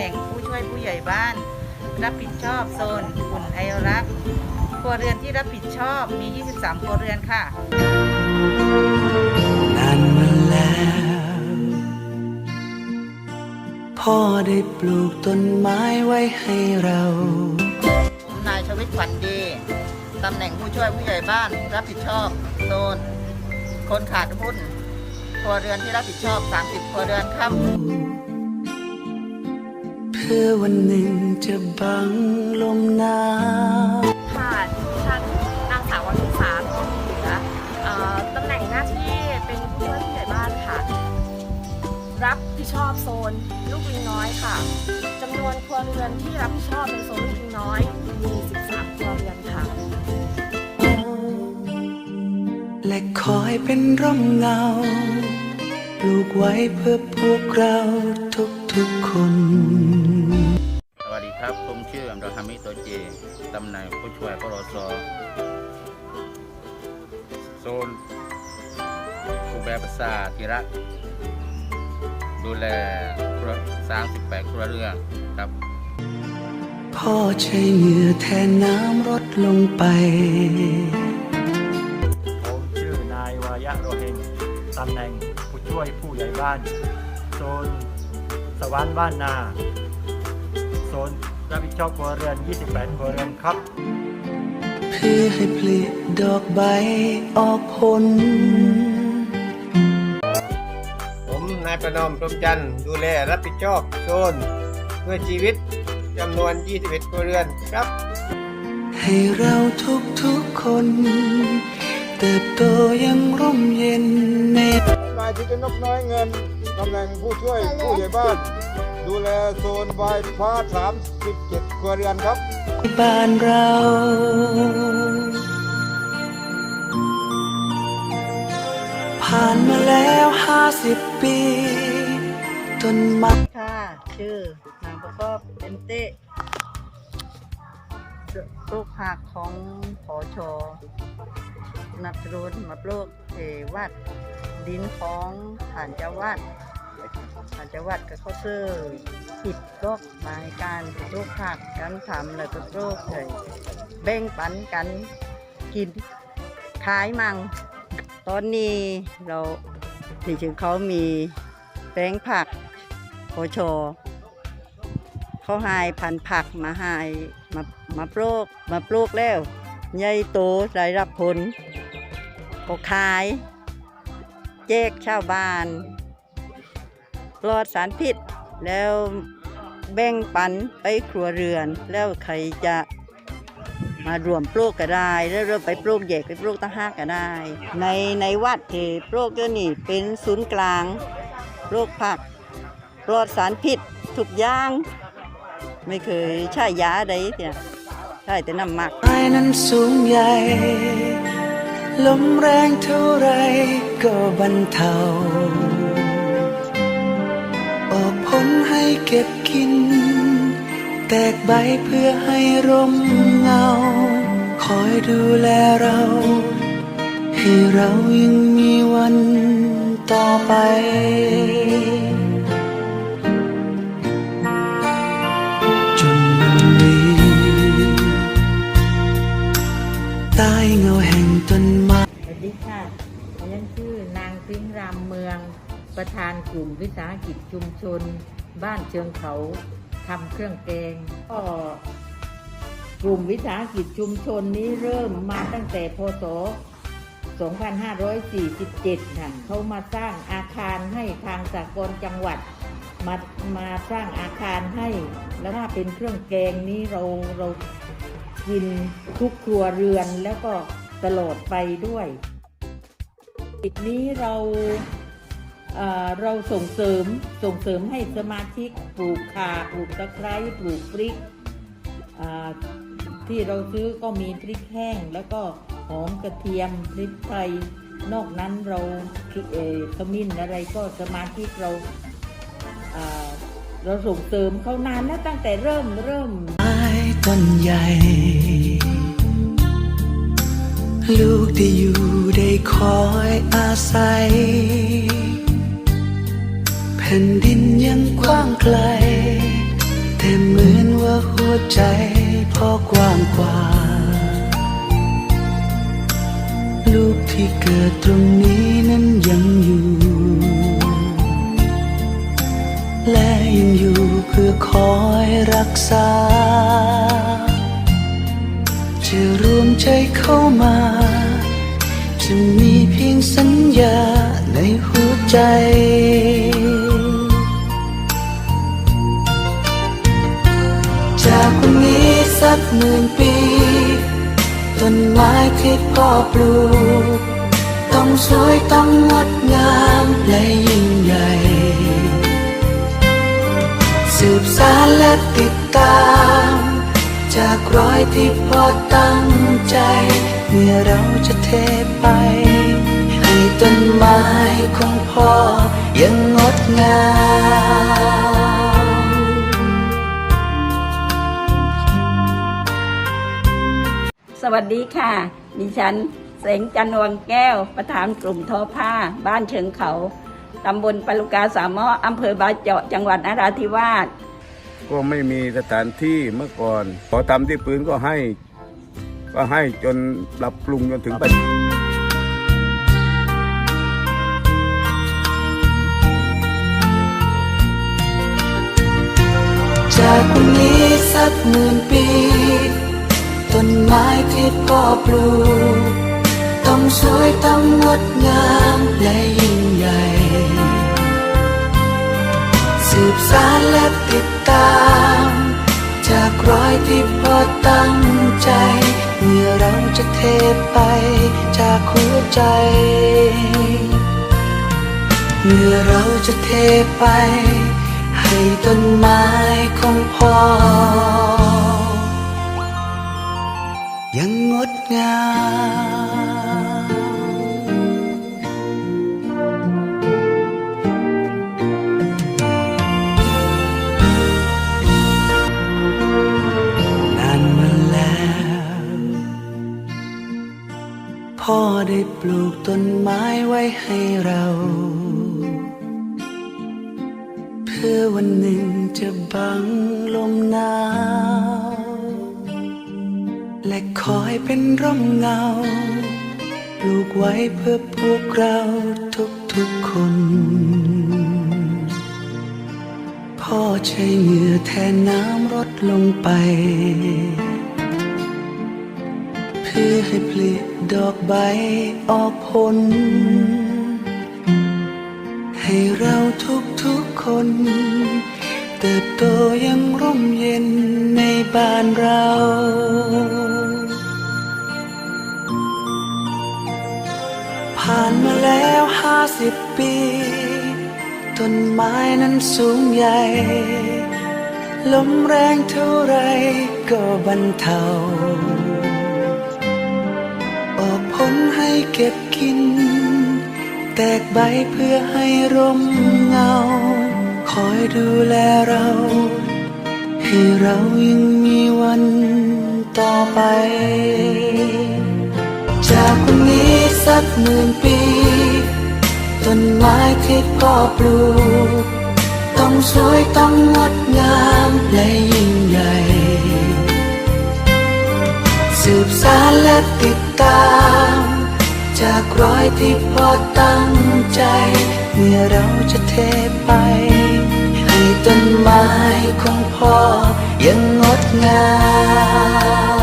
แหน่งผู้ช่วยผู้ใหญ่บ้าน รับผิดชอบโซนอุ่นไอรักครัวเรือนที่รับผิดชอบมี 23 ครัวเรือนค่ะนานมาแล้ว พ่อได้ปลูกต้นไม้ไว้ให้เราผมนายชวิตขวัญดีตำแหน่งผู้ช่วยผู้ใหญ่บ้าน รับผิดชอบโซนคนขาดหุ้นครัวเรือนที่รับผิดชอบ 30 ครัวเรือนครับเพื่ อวันหนึ่งจะบังลมหนาวค่ะดิฉันนางสาววนิสาทองเหลือเอ่อตำแหน่งหน้าที่เป็นผู้ช่วยผู้ใหญ่บ้านค่ะ รับผิดชอบโซนลูกลิงน้อยค่ะจำนวนครัวเรือนที่รับผิดชอบในโซนลูกลิงน้อยมี 13 ครัวเรือนค่ะ และคอยเป็นร่มเงาปลูกไว้เพื่อพวกเราทุกๆคน ครับผมชื่ออัมดอฮามิโตเจตำแหน่งผู้ช่วยปรสโซนคูแบภาษาธิรักดูแลครัวสร้าง18ครัวเรือนครับ พ่อใช้เหงื่อแทนน้ำรดลงไป ผมชื่อนายวายะโรเฮงตำแหน่งผู้ช่วยผู้ใหญ่บ้าน โซนสวรรค์บ้านนา รับผิดชอบครัวเรือน 28 ครัวเรือนครับ เพื่อให้ผลิดอกใบออกผล ผมนายประนอมพรหมจันทร์ดูแลรับผิดชอบโซนเพื่อชีวิตจำนวน 21 ครัวเรือนครับ ให้เราทุกทุกๆคน เติบโตอยังร่มเย็นใน นายทิตนกน้อยเงินตำแหน่งผู้ช่วยผู้ใหญ่บ้าน ดูแลโซนบายพาส37ครัวเรือนครับ บ้านเรา ผ่านมาแล้วห้าสิบปีต้นม้ค่ะ ชื่อนางประกอบเต็มเต้ลูกหักของผอชอนับรุนมาปลูกเทวัดดินของฐานเจ้าวัด ฐานเจ้าวัดก็เขาซื้อผิดโรคมาให้การปลูกผักกันทำแล้วก็ปลูกเลยแบ่งปันกันกินขายมัง ตอนนี้เราถึงเขามีแปลงผักโอชอเขาหายพันผักมาหายมามาปลูกมาปลูกแล้วใหญ่โตได้รับผลก็ขายแจกชาวบ้าน ปลอดสารพิษ แล้วแบ่งปันไปครัวเรือน แล้วใครจะมารวมปลูกก็ได้แล้วเราไปปลูกแยกไปปลูกตั้งห้ากก็ได้ ในในวัดที่ปลูกเดี๋ยวนี้เป็นศูนย์กลางปลูกผักปลอดสารพิษทุกอย่าง ไม่เคยใช้ยาใดเนี่ยใช้แต่น้ำหมักไม้นั้นสูงใหญ่ลมแรงเท่าไรก็บรรเทา เก็บกิน แตกใบเพื่อให้ร่มเงา คอยดูแลเรา ให้เรายังมีวันต่อไปจนวันนี้ใต้เงาแห่งต้นไม้สวัสดีค่ะดิฉันชื่อนางซิงรามเมือง ประธานกลุ่มวิสาหกิจชุมชน บ้านเชิงเขาทำเครื่องแกงก็กลุ่มวิสาหกิจชุมชนนี้เริ่มมาตั้งแต่พศ 2547ค่ะเขามาสร้างอาคารให้ทางสากลจังหวัด มามาสร้างอาคารให้ แล้วถ้าเป็นเครื่องแกงนี้เราเรากินทุกครัวเรือนแล้วก็ตลอดไปด้วยอีกนี้เรา เราส่งเสริมส่งเสริมให้สมาชิกปลูกข่าปลูกตะไคร้ปลูกพริกที่เราซื้อก็มีพริกแห้ง แล้วก็หอมกระเทียมพริกไทยนอกนั้นเราเอขมิ้นอะไรก็สมาชิกเราเราส่งเสริมเขานานแล้วตั้งแต่เริ่มเริ่มไม้ต้นใหญ่ ลูกได้อยู่ได้คอยอาศัย ผ่นดินยังกว้างไกล แต่เหมือนว่าหัวใจพ่อกว้างกว่า ลูกที่เกิดตรงนี้นั้นยังอยู่ และยังอยู่เพื่อคอยรักษา จะรวมใจเข้ามา จะมีเพียงสัญญาในหัวใจ หมื่นปี ต้นไม้ที่พ่อปลูก ต้องสวยต้องงดงามและยิ่งใหญ่ สืบสารและติดตาม จากรอยที่พ่อตั้งใจเมื่อเราจะเทไป ให้ต้นไม้ของพ่อยังงดงาม วัสดีค่ะ ดิฉัน เสงจันทร์วังแก้ว ประธานกลุ่มทอผ้า บ้านเชิงเขา ตำบลปาลุกาสามออำเภอบาเจาะ จังหวัดนราธิวาส ก็ไม่มีสถานที่เมื่อก่อน ขอทำที่ปืนก็ให้ ก็ให้จนปรับปรุงจนถึงปัจจุบันจากวันนี้สักหมื่นปีต้น ไม้ที่พ่อปลูกต้องสวยต้องงดงามและยิ่งใหญ่ สืบสารและติดตาม จากรอยที่พ่อตั้งใจเมื่อเราจะเทไปจากหัวใจ เมื่อเราจะเทไป ให้ต้นไม้ของพ่อ ยังงดงามนานมาแล้ว พ่อได้ปลูกต้นไม้ไว้ให้เรา เพื่อวันหนึ่งจะบังลมหนาว และคอยเป็นร่มเงา ปลูกไว้เพื่อพวกเราทุกๆคน พ่อใช้เหงื่อแทนน้ำรดลงไป เพื่อให้ผลิดอกใบออกผล ให้เราทุกๆคน เติบโตยังร่มเย็นในบ้านเรา ผ่านมาแล้วห้าสิบปี ต้นไม้นั้นสูงใหญ่ ลมแรงเท่าไรก็บรรเทา ออกผลให้เก็บกิน แตกใบเพื่อให้ร่มเงา คอยดูแลเรา ให้เรายังมีวันต่อไป จากวันนี้สักหมื่นปี ต้นไม้ที่พ่อปลูก ต้องสวยต้องงดงามและยิ่งใหญ่สืบสารและติดตาม จากรอยที่พอตั้งใจเมื่อเราจะเทไปให้ต้นไม้ของพ่อยังงดงาม